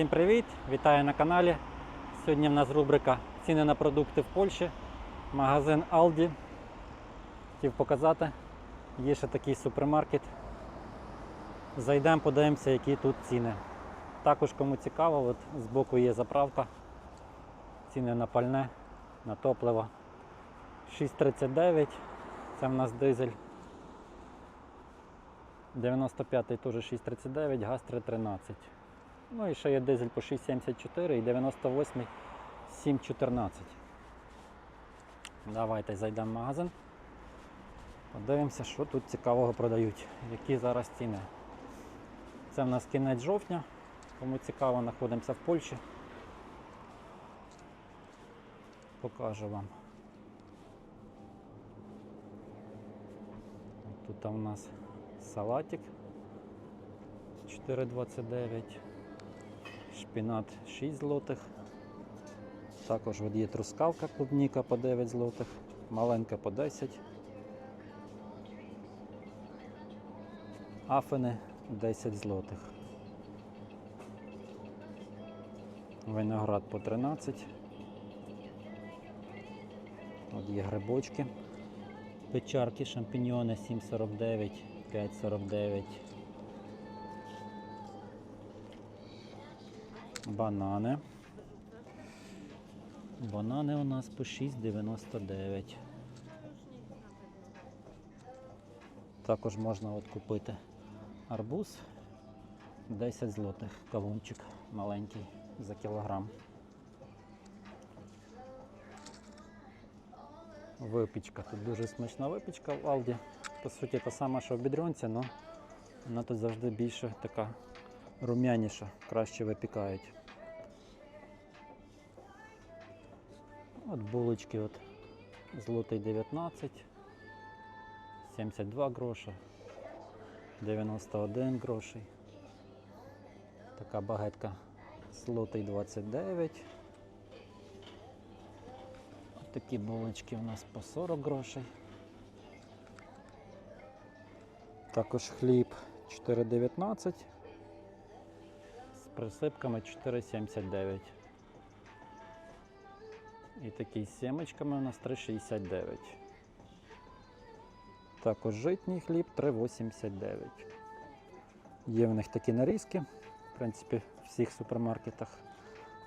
Всім привіт! Вітаю на каналі. Сьогодні в нас рубрика Ціни на продукти в Польщі. Магазин Aldi. Хотів показати. Є ще такий супермаркет. Зайдемо, подивимося, які тут ціни. Також кому цікаво, от збоку є заправка. Ціни на пальне, на топливо. 6,39. Це в нас дизель. 95-й теж 6,39, газ 3,13. Ну і ще є дизель по 6,74 і 98 7,14. Давайте зайдемо в магазин. Подивимося, що тут цікавого продають, які зараз ціни. Це в нас кінець жовтня. Кому цікаво, знаходимося в Польщі. Покажу вам. Тут у нас салатик 4,29, шпінат 6 злотих. Також є трускавка клубніка по 9 злотих, маленька по 10. Афини 10 злотих. Виноград по 13. От є грибочки. Печарки, шампіньйони 7,49, 5,49. Банани. Банани у нас по 6,99. Також можна от купити арбуз 10 злотих, кавунчик маленький за кілограм. Випічка. Тут дуже смачна випічка в Алді. По суті, та сама, що в бідронці, але вона тут завжди більше така рум'яніша, краще випікають. От булочки от злотий 19, 72 гроша, 91 грошей. Така багетка злотий 29. От такі булочки у нас по 40 грошей. Також хліб 4,19 з присипками 4,79. І такий з сімочками у нас 3,69. Також житній хліб 3,89. Є в них такі нарізки, в принципі, в всіх супермаркетах.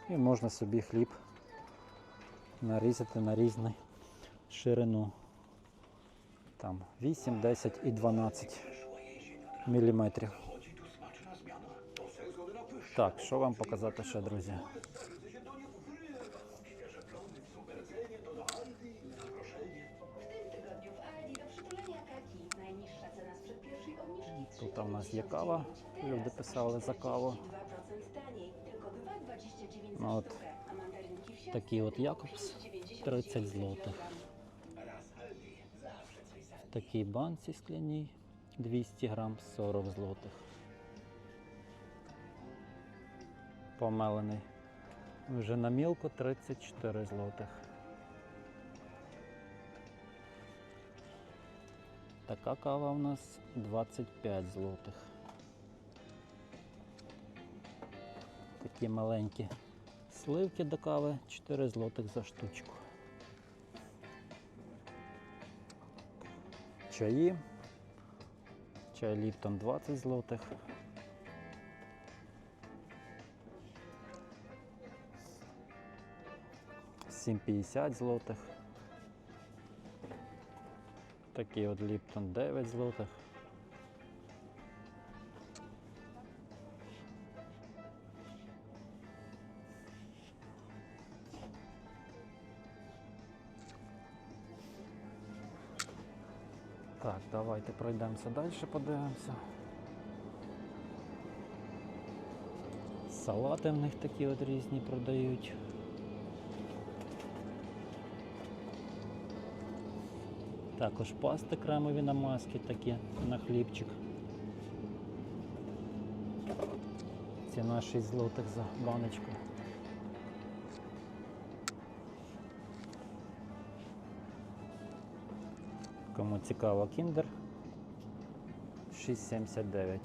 І можна собі хліб нарізати на різну ширину. Там 8, 10 і 12 міліметрів. Так, що вам показати ще, друзі? Нас є кава. Люди писали за каву. 2% taniej, tylko 2,29 Ну, от Такий от Якобс 30 злотих. Такі банці скляні 200 грам 40 злотих. Помелений. Вже на мілку 34 злотих. Така кава у нас 25 злотих. Такі маленькі сливки до кави 4 злотих за штучку. Чаї. Чай Ліптон 20 злотих. Сім 50 злотих. Такий от Ліптон 9 злотих. Так, давайте пройдемося далі, подивимося. Салати в них такі от різні продають. Також пасти кремові намазки такі на хлібчик. Ціна 6 злотих за баночку. Кому цікаво кіндер 6,79.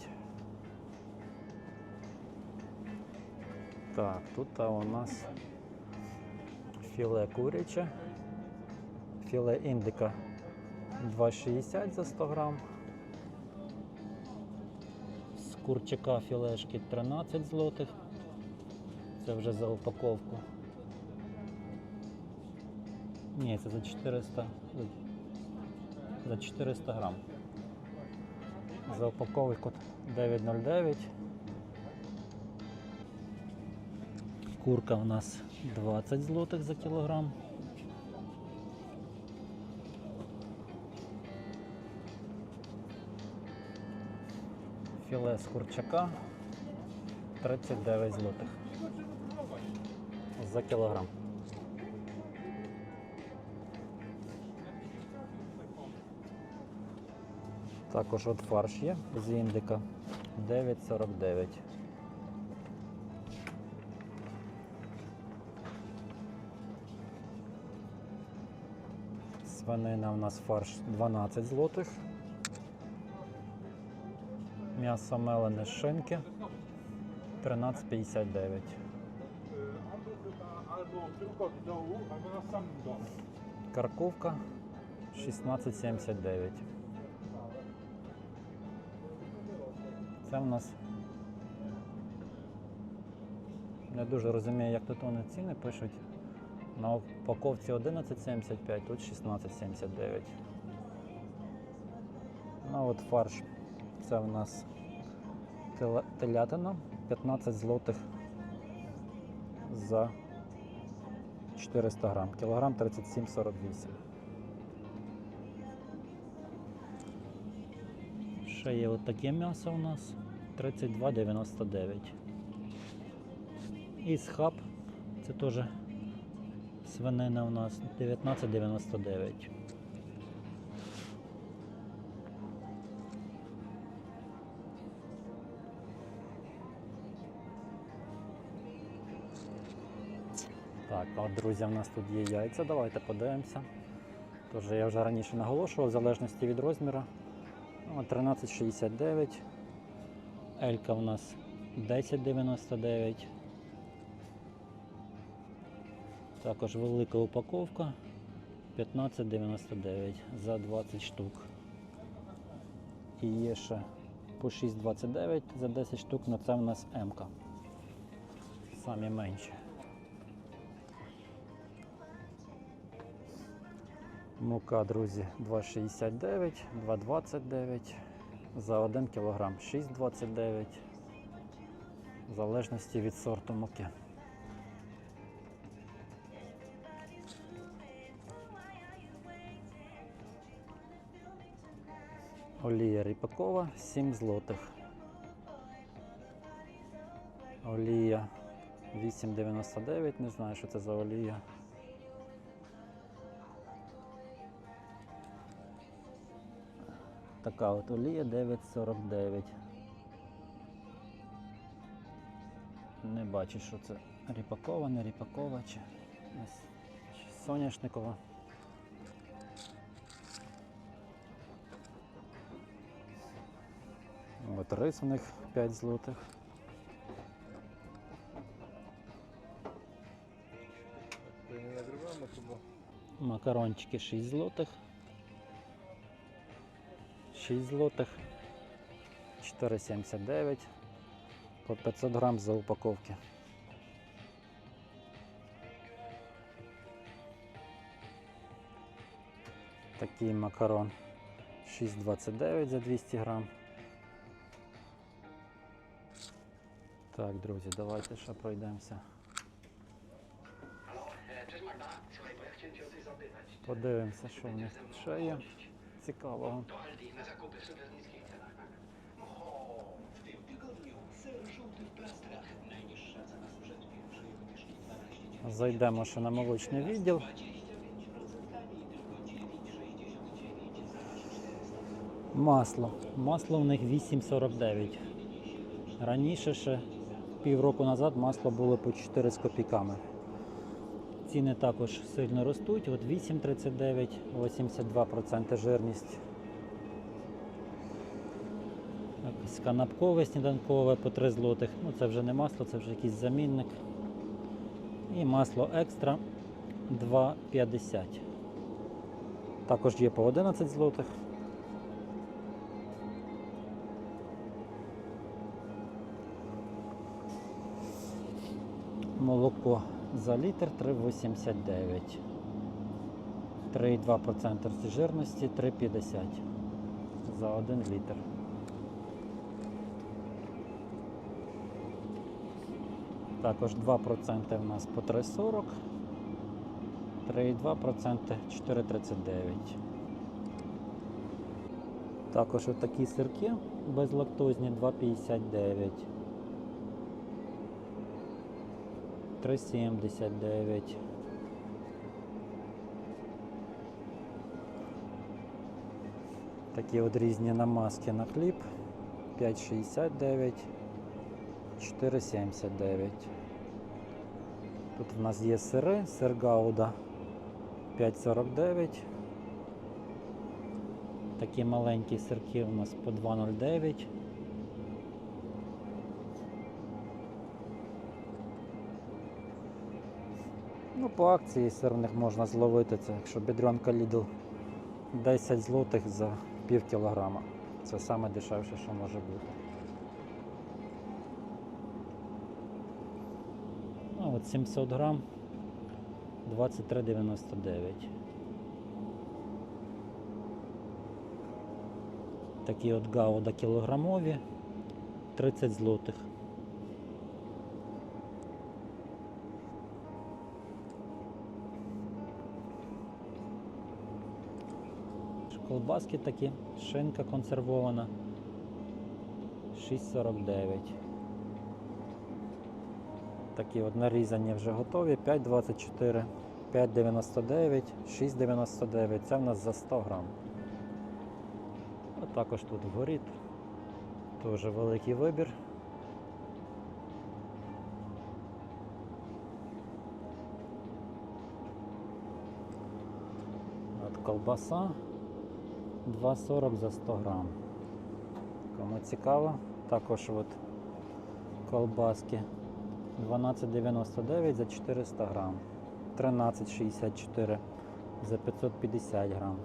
Так, тут у нас філе куряче, філе індика 2,60 за 100 грам. З курчака філешки 13 злотих. Це вже за упаковку. Ні, це за 400. За 400 грам. За упаковку 9,09. Курка у нас 20 злотих за кілограм. Філе з курчака 39 злотих за кілограм. Також от фарш є з індика 9,49. Свинина у нас фарш 12 злотих. М'ясо мелене з шинки 13,59. albo tylko w dołu, albo na samym. Карковка 16,79. Це в нас не дуже розумію, як тут вони ціни пишуть. На упаковці 11,75, тут 16,79. Ну от фарш. Це в нас телятина 15 злотих за 400 грам. Кілограм 37,48. Ще є от таке м'ясо у нас 32,99. І схаб, це теж свинина у нас 19,99. Так, от, друзі, в нас тут є яйця, давайте подивимося. Тож я вже раніше наголошував, в залежності від розміру. Ну, 13,69. Елька у нас 10,99. Також велика упаковка 15,99 за 20 штук. І є ще по 6,29 за 10 штук, але це в нас М-ка. Самі менші. Мука, друзі, 2,69, 2,29 за 1 кг 6,29 в залежності від сорту муки. Олія ріпакова 7 злотих. Олія 8,99, не знаю, що це за олія. Така от олія 9,49. Не бачу, що це ріпакова, не ріпакова чи, соняшникова. От рис у них 5 злотих. Макарончики 6 злотих. 6 злотих. 4,79 по 500 грам за упаковки. Такий макарон 6,29 за 200 грам. Так, друзі, давайте ще пройдемося. Подивимося, що в них тут ще є цікавого. To Aldi na zakupy w super niskich cenach, tak? W tym tygodniu ser żółty w plastrach. Najniższa cena sprzed pierwszej wymieszki 12,99. Зайдемо ще на молочний відділ. 25% taniej, tylko 9,69 za 400. Масло. Масло в них 8,49. Раніше ще півроку назад масло було по 4 з копійками. Ціни також сильно ростуть. От 8,39, 82% жирність. Канапкове, сніданкове по 3 злотих. Ну це вже не масло, це вже якийсь замінник. І масло екстра 2,50. Також є по 11 злотих. Молоко за літр 3,89. 3,2% жирності 3,50 за 1 літр. Також 2% в нас по 3,40, 3,2% 4,39. Також отакі сирки безлактозні 2,59. 3,79. Такі от різні намазки на хліб 5,69, 4,79. Тут в нас є сири, сир Гауда 5,49. Такі маленькі сирки у нас по 2,09. По акції сирних можна зловити це, якщо бедренка Lidl 10 злотих за пів кілограма. Це саме дешевше, що може бути. А от 700 грам 23,99. Такі от гауда кілограмові 30 злотих. Колбаски такі, шинка консервована 6,49. Такі от нарізані вже готові, 5,24, 5,99, 6,99. Це в нас за 100 грам. А також тут вгорі теж великий вибір. От колбаса 2,40 за 100 грам. Кому цікаво, також от колбаски 12,99 за 400 грам, 13,64 за 550 грам.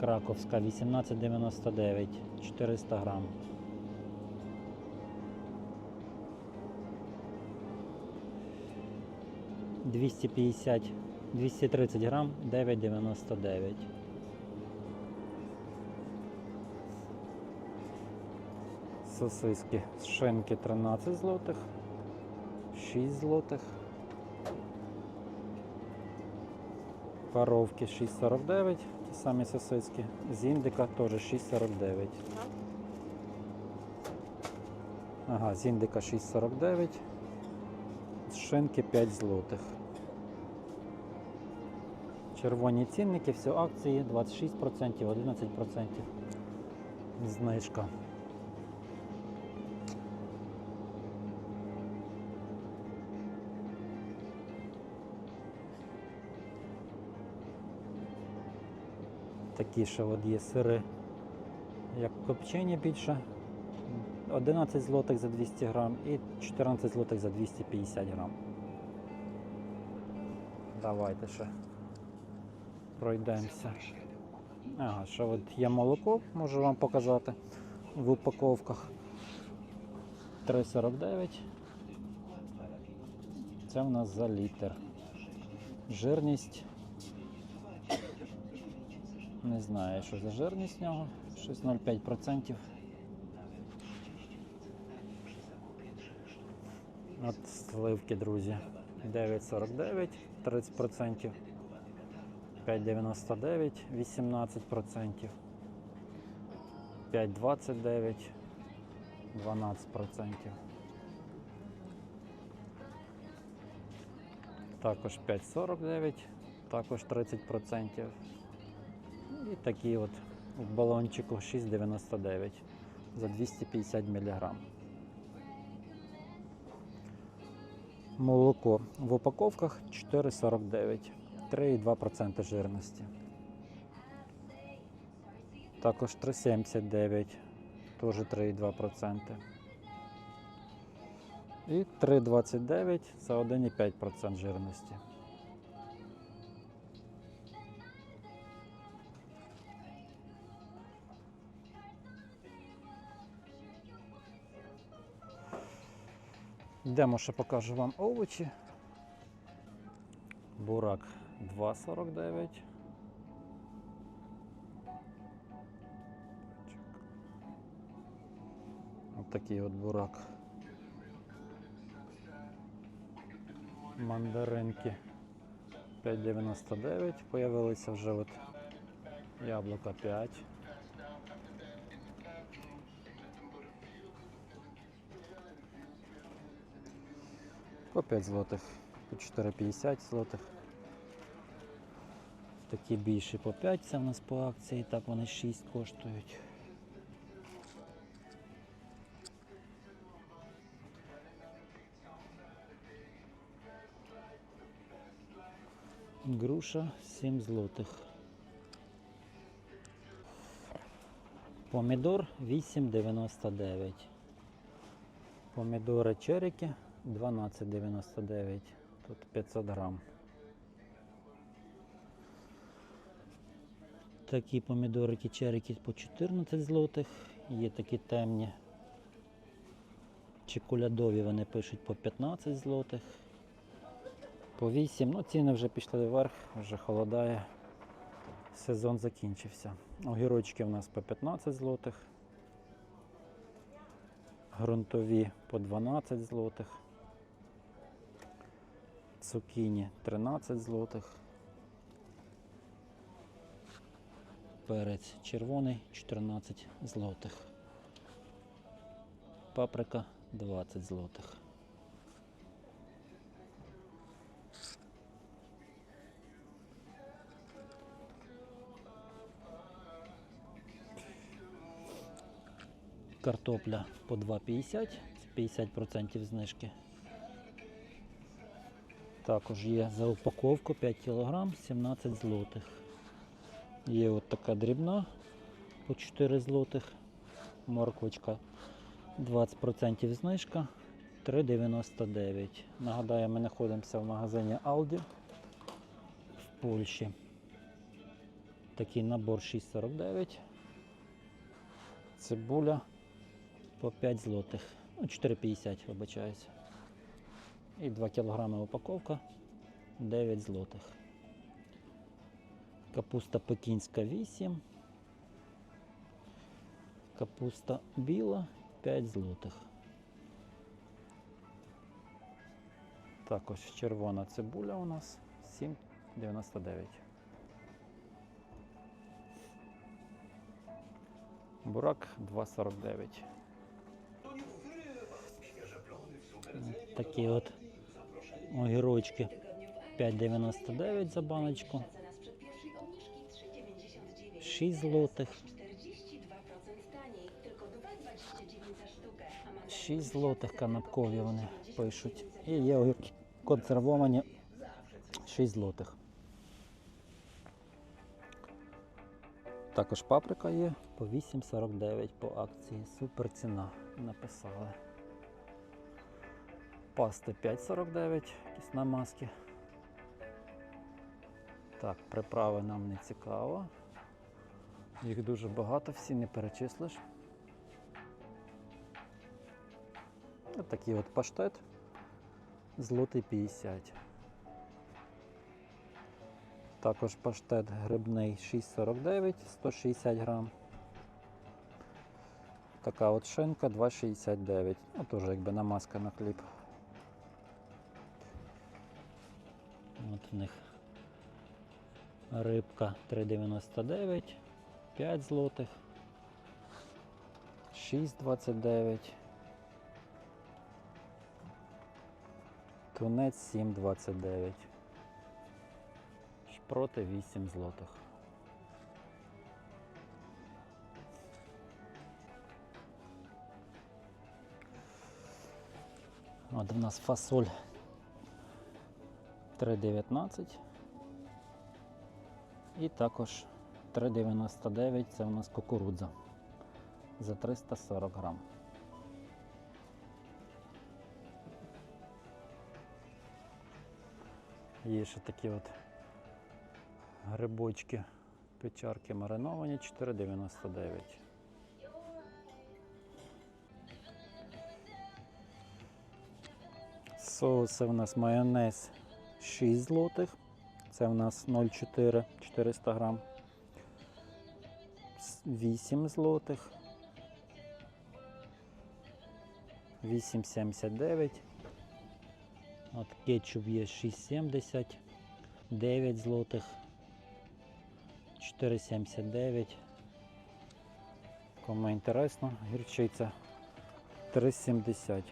Краковська 18,99 400 грам. Двісті 230 грам 9,99. Сосиски шинки 13 злотих, 6 злотих. Паровки 6,49, ті самі сосиски. З індика теж 6,49. Ага, з індика 6,49. З шинки 5 злотих. Червоні цінники, все акції 26%, 11% знижка. Такі ще от є сири, як копчені більше. 11 злотих за 200 грам і 14 злотих за 250 грам. Давайте ще пройдемося. Ага, ще от є молоко, можу вам показати в упаковках. 3,49. Це в нас за літр. Жирність. Не знаю, що за жирність в нього. Щось 0,5%. От сливки, друзі. 9,49, 30%. 5,99, 18%. 5,29, 12%. Також 5,49, також 30%. І такі от в балончику 6,99 за 250 мг. Молоко в упаковках 4,49, 3,2% жирності. Також 3,79, теж 3,2%. І 3,29 за 1,5% жирності. Йдемо ще покажу вам овочі. Бурак 2,49. Ось такий от бурак. Мандаринки 5,99. Появилися вже от яблука 5. По 5 злотих, по 4,50 злотих. Такі більші по 5, це в нас по акції, так вони 6 коштують. Груша 7 злотих. Помідор 8,99. Помідори черіки 12,99. Тут 500 грам. Такі помідорики черіки по 14 злотих. Є такі темні. Чоколядові вони пишуть по 15 злотих. По 8. Ну, ціни вже пішли вверх, вже холодає. Сезон закінчився. Огірочки у нас по 15 злотих. Грунтові по 12 злотих. Цукіні 13 злотих. Перець червоний 14 злотих. Паприка 20 злотих. Картопля по 2,50, це 50% знижки. Також є за упаковку 5 кг 17 злотих. Є от така дрібна по 4 злотих. Морквочка 20% знижка 3,99. Нагадаю, ми знаходимося в магазині Aldi в Польщі. Такий набор 6,49. Цибуля по 5 злотих. Ну, 4,50, вибачаюся. І 2 кг упаковка 9 злотих. Капуста пекінська 8. Капуста біла 5 злотих. Також червона цибуля у нас 7,99. Бурак 2,49. Такі от огірочки 5,99 за баночку. 6 злотих. 6 злотих канапкові вони пишуть. І є огірки консервовані 6 злотих. Також паприка є по 8,49 по акції. Супер ціна написали. Пасти 5,49, якісь намазки. Так, приправи нам не цікаво. Їх дуже багато, всі не перечислиш. Ось такий от паштет. Злотий 50. Також паштет грибний 6,49, 160 грам. Така от шинка 2,69. Ну, теж якби намазка на хліб. От в них рибка 3,99, 5 злотих, 6,29. Тунець 7,29. Шпроти 8 злотих. От у нас фасоль 3,19. І також 3,99 це у нас кукурудза за 340 грам. Є ще такі от грибочки, печарки мариновані 4,99. Соуси у нас майонез 6 злотих. Це у нас 0,4 400 грам. С- 8 злотих. 8,79. От кетчуп є 6,70. 9 злотих. 4,79. Кому інтересно, гірчиця 3,70.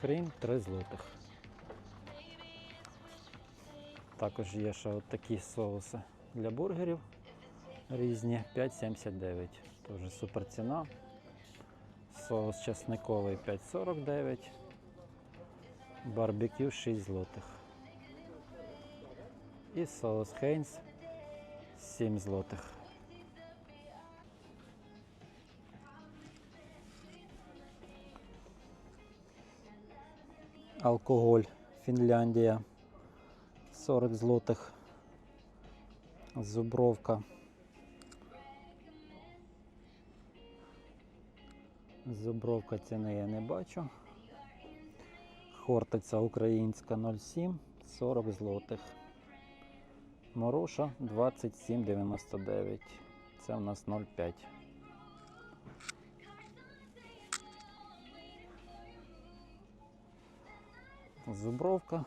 Хрін 3 злотих. Також є ще от такі соуси для бургерів різні 5,79. Теж супер ціна. Соус чесниковий 5,49. Барбекю 6 злотих. І соус Хейнс 7 злотих. Алкоголь Фінляндія 40 злотих. Зубровка. Зубровка ціни я не бачу. Хортиця українська 0,7, 40 злотих. Мороша 27,99. Це в нас 0,5. Зубровка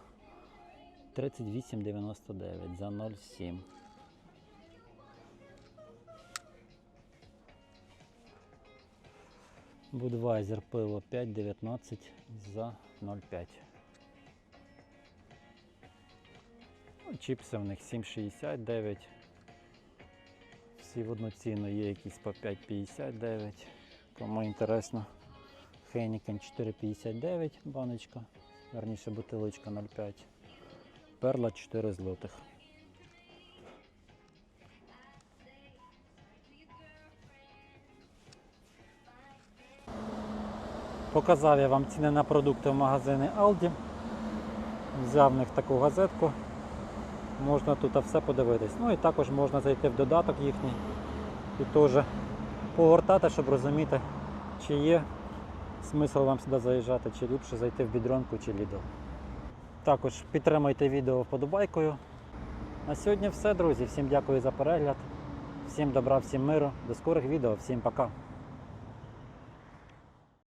38,99 за 0,7. Будвайзер пиво 5,19 за 0,5. Ну, Чіпси в них 7,69. Всі в одну ціну є якісь по 5,59. Кому інтересно. Хейнікен 4,59 баночка. Верніше бутилочка 0,5. Перла 4 злотих. Показав я вам ціни на продукти в магазині Aldi. Взяв в них таку газетку. Можна тут все подивитись. Ну і також можна зайти в додаток їхній і теж погортати, щоб розуміти, чи є смисл вам сюди заїжджати, чи ліпше зайти в бідронку чи Lidl. Також підтримайте відео вподобайкою. На сьогодні все, друзі. Всім дякую за перегляд. Всім добра, всім миру. До скорих відео, всім пока.